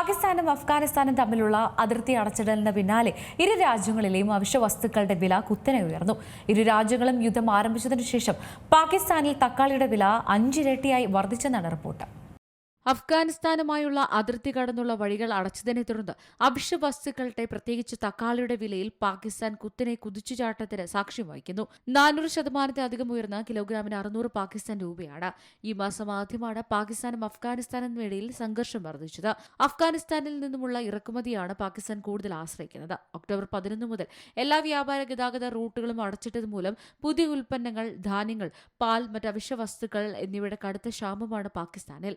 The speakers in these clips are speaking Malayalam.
പാകിസ്ഥാനും അഫ്ഗാനിസ്ഥാനും തമ്മിലുള്ള അതിർത്തി അടച്ചിടലിന് പിന്നാലെ ഇരു രാജ്യങ്ങളിലെയും അവശ്യ വസ്തുക്കളുടെ വില കുത്തനെ ഉയർന്നു. ഇരു രാജ്യങ്ങളും യുദ്ധം ആരംഭിച്ചതിനു ശേഷം പാകിസ്ഥാനിൽ തക്കാളിയുടെ വില അഞ്ചിരട്ടിയായി വർദ്ധിച്ചെന്നാണ് റിപ്പോർട്ട്. അഫ്ഗാനിസ്ഥാനുമായുള്ള അതിർത്തി കടന്നുള്ള വഴികൾ അടച്ചതിനെ തുടർന്ന് അവശ്യ വസ്തുക്കളുടെ പ്രത്യേകിച്ച് തക്കാളിയുടെ വിലയിൽ പാകിസ്ഥാൻ കുത്തിനെ കുതിച്ചുചാട്ടത്തിന് സാക്ഷ്യം വഹിക്കുന്നു. നാനൂറ് ശതമാനത്തിലധികം ഉയർന്ന കിലോഗ്രാമിന് അറുന്നൂറ് പാകിസ്ഥാൻ രൂപയാണ്. ഈ മാസം ആദ്യമാണ് പാകിസ്ഥാനും അഫ്ഗാനിസ്ഥാനും ഇടയിൽ സംഘർഷം വർദ്ധിച്ചത്. അഫ്ഗാനിസ്ഥാനിൽ നിന്നുമുള്ള ഇറക്കുമതിയാണ് പാകിസ്ഥാൻ കൂടുതൽ ആശ്രയിക്കുന്നത്. ഒക്ടോബർ പതിനൊന്ന് മുതൽ എല്ലാ വ്യാപാര ഗതാഗത റൂട്ടുകളും അടച്ചിട്ടത് മൂലം പുതിയ ഉൽപ്പന്നങ്ങൾ ധാന്യങ്ങൾ പാൽ മറ്റ് അവശ്യ വസ്തുക്കൾ എന്നിവയുടെ കടുത്ത ക്ഷാമമാണ് പാകിസ്ഥാനിൽ.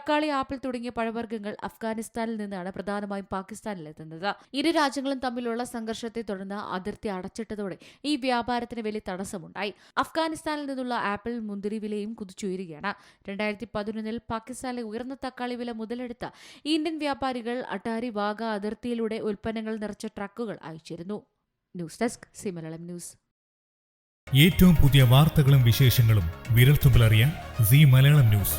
തക്കാളി ആപ്പിൾ തുടങ്ങിയ പഴവർഗങ്ങൾ അഫ്ഗാനിസ്ഥാനിൽ നിന്നാണ് പ്രധാനമായും പാകിസ്ഥാനിലെത്തുന്നത്. ഇരു രാജ്യങ്ങളും തമ്മിലുള്ള സംഘർഷത്തെ തുടർന്ന് അതിർത്തി അടച്ചിട്ടതോടെ ഈ വ്യാപാരത്തിന് വലിയ തടസ്സമുണ്ടായി. അഫ്ഗാനിസ്ഥാനിൽ നിന്നുള്ള ആപ്പിൾ മുന്തിരി വിലയും കുതിച്ചുയരുകയാണ്. രണ്ടായിരത്തി പതിനൊന്നിൽ പാകിസ്ഥാനിലെ ഉയർന്ന തക്കാളി വില മുതലെടുത്ത ഇന്ത്യൻ വ്യാപാരികൾ അട്ടാരി വാഗ അതിർത്തിയിലൂടെ ഉൽപ്പന്നങ്ങൾ നിറച്ച ട്രക്കുകൾ അയച്ചിരുന്നു. ന്യൂസ് ഡെസ്ക് സിമലളം ന്യൂസ്. ഏറ്റവും പുതിയ വാർത്തകളും വിശേഷങ്ങളും വിരൽത്തുമ്പിലറിയാൻ സി മലയാളം ന്യൂസ്.